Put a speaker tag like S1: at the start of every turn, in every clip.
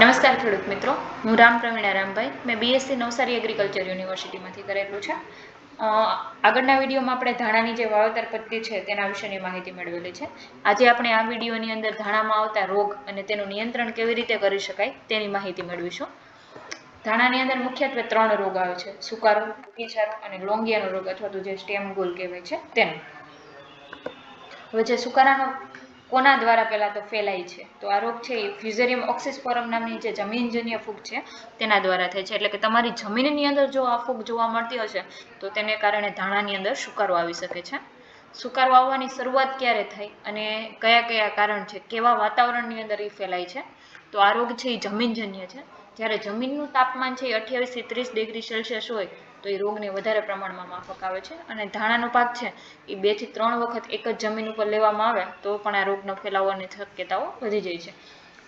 S1: નમસ્કાર ખેડૂત મિત્રો. હું રામ પ્રવીણા રામભાઈ મેં બીએસસી નવસારી એગ્રીકલ્ચર યુનિવર્સિટીમાંથી કરેલું છે. આગળના વિડીયોમાં આપણે ધાણાની જે વાવેતર પદ્ધતિ છે તેના વિશેની માહિતી મેળવેલી છે. આજે આપણે આ વિડીયોની અંદર ધાણામાં આવતા રોગ અને તેનું નિયંત્રણ કેવી રીતે કરી શકાય તેની માહિતી મેળવીશું. ધાણાની અંદર મુખ્યત્વે ત્રણ રોગ આવે છે. સુકારો ભૂકીછારો અને લોંગિયાનો રોગ અથવા તો જે સ્ટેમ ગોલ કહેવાય છે તેનો. હવે જે સુકારાનો કોના દ્વારા પહેલાં તો ફેલાય છે? તો આ રોગ છે એ ફ્યુઝેરિયમ ઓક્સિસ્પોરમ નામની જે જમીનજન્ય ફૂગ છે, તેના દ્વારા થાય છે. એટલે કે તમારી જમીનની અંદર જો આ ફૂગ જોવા મળતી હશે, તો તેને કારણે ધાણાની અંદર સુકારો આવી શકે છે. સુકારો આવવાની શરૂઆત ક્યારે થાય અને કયા કયા કારણ છે? કેવા વાતાવરણની અંદર એ ફેલાય છે? તો આ રોગ છે એ જમીનજન્ય છે. જ્યારે જમીનનું તાપમાન છે એ અઠ્યાવીસથી ત્રીસ ડિગ્રી સેલ્સિયસ હોય તો એ રોગને વધારે પ્રમાણમાં માફક આવે છે. અને ધાણાનો પાક છે, એ બેથી ત્રણ વખત એક જ જમીન ઉપર લેવામાં આવે, તો પણ આ રોગનો ફેલાવવાની શક્યતાઓ વધી જાય છે.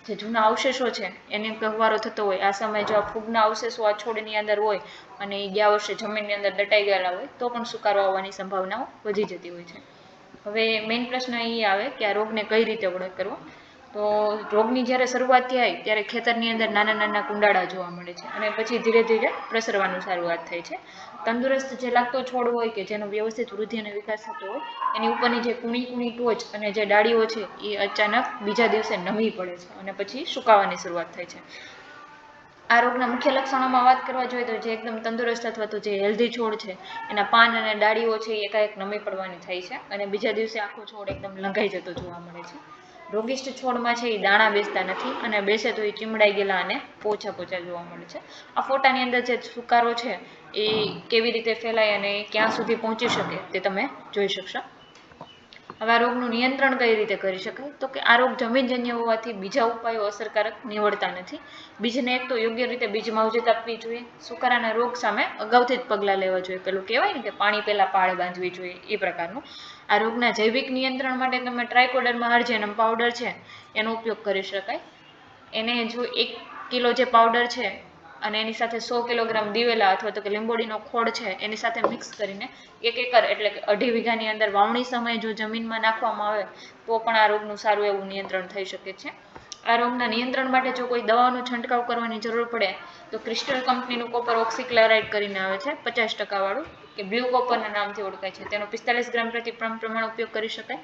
S1: જે જૂના અવશેષો છે, એને ગહવારો થતો હોય, આ સમયે જો આ ફૂગના અવશેષો આ છોડની અંદર હોય અને એ ગયા વર્ષે જમીનની અંદર દટાઈ ગયેલા હોય, તો પણ સુકારો આવવાની સંભાવનાઓ વધી જતી હોય છે. હવે મેઇન પ્રશ્ન એ આવે કે આ રોગને કઈ રીતે ઓળખ કરવો? તો રોગની જ્યારે શરૂઆત થાય ત્યારે ખેતરની અંદર નાના નાના કુંડાળા જોવા મળે છે અને પછી ધીરે ધીરે પ્રસરવાનું શરૂઆત થાય છે. તંદુરસ્ત જે લાગતો છોડ હોય કે જેનો વ્યવસ્થિત વૃદ્ધિ અને વિકાસ થતો હોય, એની ઉપરની જે કુણી કુણી ટોચ અને જે ડાળીઓ છે, એ અચાનક બીજા દિવસે નમી પડે છે અને પછી સુકાવાની શરૂઆત થાય છે. આ રોગના મુખ્ય લક્ષણોમાં વાત કરવા જોઈએ તો જે એકદમ તંદુરસ્ત અથવા તો જે હેલ્ધી છોડ છે, એના પાન અને ડાળીઓ છે, એ એકાએક નમી પડવાની થાય છે અને બીજા દિવસે આખો છોડ એકદમ લંઘાઈ જતો જોવા મળે છે. રોગિષ્ટ છોડમાં છે એ દાણા બેસતા નથી અને બેસે તો એ ચીમડાઈ ગયેલા અને પોચા પોચા જોવા મળે છે. આ ફોટાની અંદર જે સુકારો છે એ કેવી રીતે ફેલાય અને ક્યાં સુધી પહોંચી શકે તે તમે જોઈ શકશો. હવે આ રોગનું નિયંત્રણ કઈ રીતે કરી શકાય? તો કે આ રોગ જમીનજન્ય હોવાથી બીજા ઉપાયો અસરકારક નીવડતા નથી. બીજને એક તો યોગ્ય રીતે બીજ માવજત આપવી જોઈએ. સુકારાના રોગ સામે અગાઉથી જ પગલાં લેવા જોઈએ. પેલું કહેવાય ને કે પાણી પહેલાં પાળ બાંધવી જોઈએ એ પ્રકારનું. આ રોગના જૈવિક નિયંત્રણ માટે તમે ટ્રાયકોડરમાં હાર્જેનમ પાવડર છે, એનો ઉપયોગ કરી શકાય. એને જો એક કિલો જે પાવડર છે અને એની સાથે સો કિલોગ્રામ દિવેલા અથવા તો કે લીંબોડીનો ખોળ છે, એની સાથે મિક્સ કરીને એક એકર એટલે કે અઢી વીઘાની અંદર વાવણી સમયે જો જમીનમાં નાખવામાં આવે, તો પણ આ રોગનું સારું એવું નિયંત્રણ થઈ શકે છે. આ રોગના નિયંત્રણ માટે જો કોઈ દવાનો છંટકાવ કરવાની જરૂર પડે, તો ક્રિસ્ટલ કંપનીનું કોપર ઓક્સિક્લોરાઇડ કરીને આવે છે, પચાસ ટકાવાળું કે બ્લુ કોપરના નામથી ઓળખાય છે. તેનો પિસ્તાલીસ ગ્રામ પ્રતિ પ્રમ- પ્રમાણ ઉપયોગ કરી શકાય.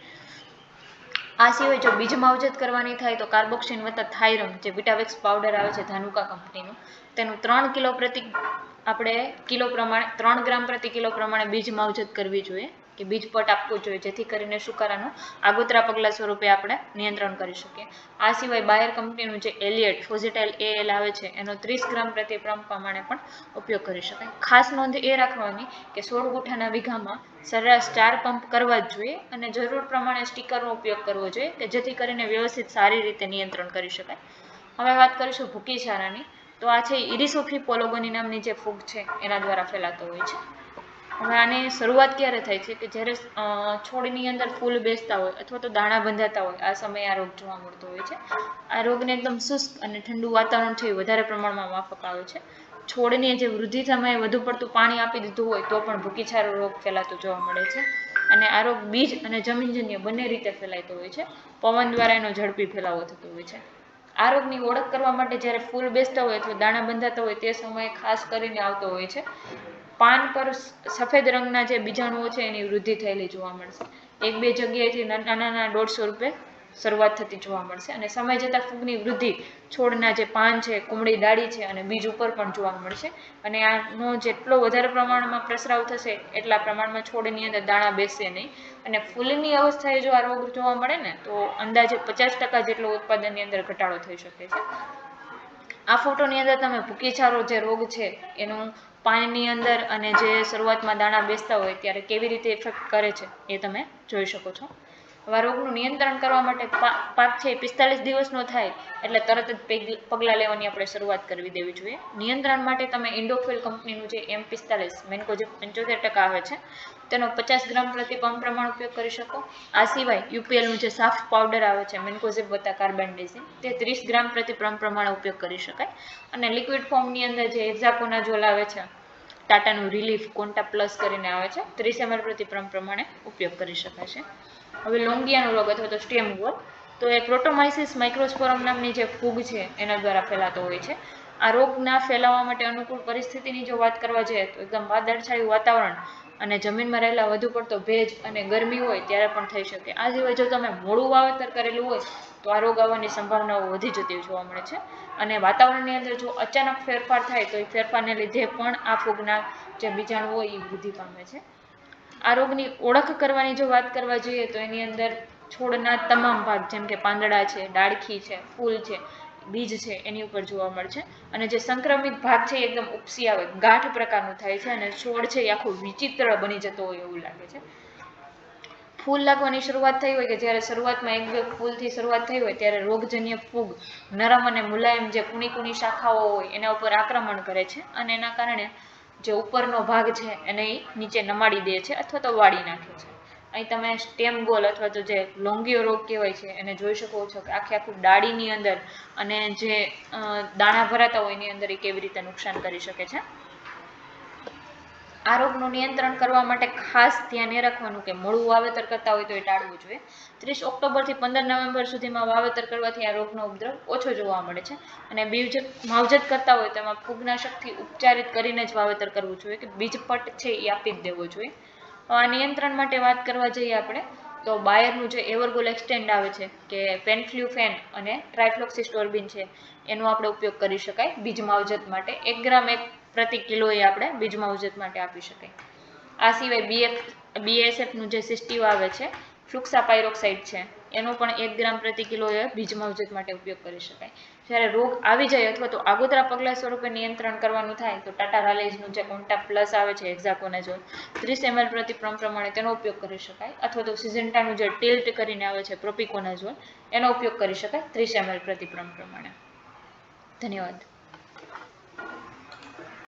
S1: આ સિવાય જો બીજ માવજત કરવાની થાય તો કાર્બોક્સિન વત્તા થાઇરમ જે વિટાવેક્સ પાવડર આવે છે ધાનુકા કંપનીનું, તેનું ત્રણ કિલો પ્રતિ આપણે કિલો પ્રમાણે, ત્રણ ગ્રામ પ્રતિ કિલો પ્રમાણે બીજ માવજત કરવી જોઈએ. કે બીજ આપવો જોઈએ, જેથી કરીને સુકારાનું આગોતરા પગલા સ્વરૂપે આપણે નિયંત્રણ કરી શકીએ. આ સિવાય બાયર કંપનીનું જે એલિયટ, ફોઝિટાઇલ એલ આવે છે, એનો ત્રીસ ગ્રામ પ્રતિ ગ્રામ પ્રમાણે પણ ઉપયોગ કરી શકાય. ખાસ નોંધ એ રાખવાની કે સોળ ગુઠાના વીઘામાં સરેરાશ ચાર પંપ કરવા જ જોઈએ અને જરૂર પ્રમાણે સ્ટીકરનો ઉપયોગ કરવો જોઈએ કે જેથી કરીને વ્યવસ્થિત સારી રીતે નિયંત્રણ કરી શકાય. હવે વાત કરીશું ભૂકી ચારાની. તો આ છે ઇરિસોફી પોલોગોની નામની જે ફૂગ છે, એના દ્વારા ફેલાતો હોય છે. હવે આની શરૂઆત ક્યારે થાય છે? કે જ્યારે છોડની અંદર ફૂલ બેસતા હોય અથવા તો દાણા બંધાતા હોય, આ સમયે આ રોગ જોવા મળતો હોય છે. આ રોગને એકદમ શુષ્ક અને ઠંડુ વાતાવરણ છે વધારે પ્રમાણમાં માફક આવે છે. છોડની જે વૃદ્ધિ સમયે વધુ પડતું પાણી આપી દીધું હોય તો પણ ભૂકીછારો રોગ ફેલાતો જોવા મળે છે. અને આ રોગ બીજ અને જમીનજન્ય બંને રીતે ફેલાતો હોય છે. પવન દ્વારા એનો ઝડપી ફેલાવો થતો હોય છે. આ રોગની ઓળખ કરવા માટે જ્યારે ફૂલ બેસતા હોય અથવા દાણા બંધાતા હોય તે સમયે ખાસ કરીને આવતો હોય છે. પાન પર સફેદ રંગના જે બીજાણુઓ છે એની વૃદ્ધિ થયેલી જોવા મળશે. એક બે જગ્યાએથી નાના નાના દોઢસો રૂપે શરૂઆત થતી જોવા મળશે અને સમય જતાં ફૂગની વૃદ્ધિ છોડના જે પાન છે, કુમળી ડાળી છે અને બીજ ઉપર પણ જોવા મળશે. અને આનો જેટલો વધારે પ્રમાણમાં પ્રસરાવ થશે, એટલા પ્રમાણમાં છોડની અંદર દાણા બેસશે નહીં. અને ફૂલની અવસ્થાએ જો આ રોગ જોવા મળે ને, તો અંદાજે પચાસ ટકા જેટલો ઉત્પાદનની અંદર ઘટાડો થઈ શકે છે. આ ફોટોની અંદર તમે ભૂકીછારો જે રોગ છે, એનું પાણીની અંદર અને જે શરૂઆતમાં દાણા બેસતા હોય ત્યારે કેવી રીતે ઇફેક્ટ કરે છે એ તમે જોઈ શકો છો. હવે રોગનું નિયંત્રણ કરવા માટે પાક છે પિસ્તાલીસ દિવસનો થાય, એટલે તરત જ પેગ- પગલાં લેવાની આપણે શરૂઆત કરવી દેવી જોઈએ. નિયંત્રણ માટે તમે ઇન્ડોફિલ કંપનીનું જે એમ પિસ્તાલીસ મેન્કો જે પંચોતેર ટકા આવે છે, તેનો પચાસ ગ્રામ પ્રતિ પંપ પ્રમાણ ઉપયોગ કરી શકો. આ સિવાય યુપીએલનું જે સાફ પાવડર આવે છે મેન્કોઝેબ વત્તા કાર્બેન્ડેઝિન તે ત્રીસ ગ્રામ પ્રતિ પંપ પ્રમાણે ઉપયોગ કરી શકાય. અને લિક્વિડ ફોર્મની અંદર જે એક્ઝાકોનાઝોલ આવે છે ટાટાનું રિલીફ કોન્ટા પ્લસ કરીને આવે છે. ત્રીસ એમએલ પ્રતિક્રમ પ્રમાણે ઉપયોગ કરી શકાય છે. હવે લોંગિયાનો રોગ અથવા તો સ્ટેમ રોગ, તો એ પ્રોટોમાઇસિસ માઇક્રોસ્પોરમ નામની જે ફૂગ છે, એના દ્વારા ફેલાતો હોય છે. આ રોગના ફેલાવા માટે અનુકૂળ પરિસ્થિતિની જો વાત કરવા જઈએ તો એકદમ વાદળછાયું વાતાવરણ અને જમીનમાં રહેલા વધુ પડતો ભેજ અને ગરમી હોય ત્યારે પણ થઈ શકે. આ સિવાય જો તમે મોડું વાવેતર કરેલું હોય તો આ રોગ આવવાની સંભાવનાઓ વધી જતી જોવા મળે છે. અને વાતાવરણની અંદર જો અચાનક ફેરફાર થાય તો એ ફેરફારને લીધે પણ આ ફૂગના જે બીજાણુ હોય એ વૃદ્ધિ પામે છે. આ રોગની ઓળખ કરવાની જો વાત કરવા જઈએ તો એની અંદર છોડના તમામ ભાગ જેમ કે પાંદડા છે, ડાળખી છે, ફૂલ છે બીજ છે એની ઉપર જોવા મળશે. અને જે સંક્રમિત ભાગ છે એકદમ ઉપસી આવે, ગાંઠ પ્રકારનું થાય છે અને છોડ છે એ આખો વિચિત્ર બની જતો હોય એવું લાગે છે. ફૂલ લાગવાની શરૂઆત થઈ હોય કે જ્યારે શરૂઆતમાં એક બે ફૂલથી શરૂઆત થઈ હોય ત્યારે રોગજન્ય ફૂગ, નરમ અને મુલાયમ જે કુણી કુણી શાખાઓ હોય એના ઉપર આક્રમણ કરે છે અને એના કારણે જે ઉપરનો ભાગ છે એને નીચે નમાડી દે છે અથવા તો વાળી નાખે છે. અહીં તમે સ્ટેમ ગોલ અથવા તો જે લોંગીઓ રોગ કહેવાય છે, એને જોઈ શકો છો કે આખે આખું ડાળીની અંદર અને જે દાણા ભરાતા હોય એની અંદર એ કેવી રીતે નુકસાન કરી શકે છે. આ રોગનું નિયંત્રણ કરવા માટે ખાસ ધ્યાન એ રાખવાનું કે મૂળું વાવેતર કરતા હોય તો એ ટાળવું જોઈએ. ત્રીસ ઓક્ટોબરથી પંદર નવેમ્બર સુધીમાં વાવેતર કરવાથી આ રોગનો ઉપદ્રવ ઓછો જોવા મળે છે અને બીજ માવજત કરતા હોય તેમાં ફૂગનાશકથી ઉપચારિત કરીને જ વાવેતર કરવું જોઈએ કે બીજપટ છે એ આપી જ દેવો જોઈએ. નિયંત્રણ માટે વાત કરવા જઈએ આપણે, તો બાયરનું જે એવરગોલ એક્સટેન્ડ આવે છે, કે પેનફ્લ્યુફેન અને ટ્રાયફ્લોક્સિસ્ટોર્બિન છે, એનો આપણે ઉપયોગ કરી શકાય બીજ માવજત માટે. એક ગ્રામ એક પ્રતિ કિલોએ આપણે બીજ માવજત માટે આપી શકાય. આ સિવાય બીએફ બીએસએફનું જે સિસ્ટીવ આવે છે ફ્લુક્સા પાયરોક્સાઇડ છે. એનો પણ એક ગ્રામ પ્રતિ કિલોએ બીજ માવજત માટે ઉપયોગ કરી શકાય. જ્યારે રોગ આવી જાય અથવા તો આગોતરા પગલા સ્વરૂપે નિયંત્રણ કરવાનું થાય, તો ટાટા રાલેજનું જે કોન્ટા પ્લસ આવે છે એક્ઝાકોનાઝોલ ત્રીસ એમએલ પ્રતિ પ્રમ પ્રમાણે તેનો ઉપયોગ કરી શકાય. અથવા તો સિઝન્ટાનું જે ટિલ્ટ કરીને આવે છે, પ્રોપિકોનાઝોલ, એનો ઉપયોગ કરી શકાય ત્રીસ એમએલ પ્રતિ પ્રમ પ્રમાણે. ધન્યવાદ.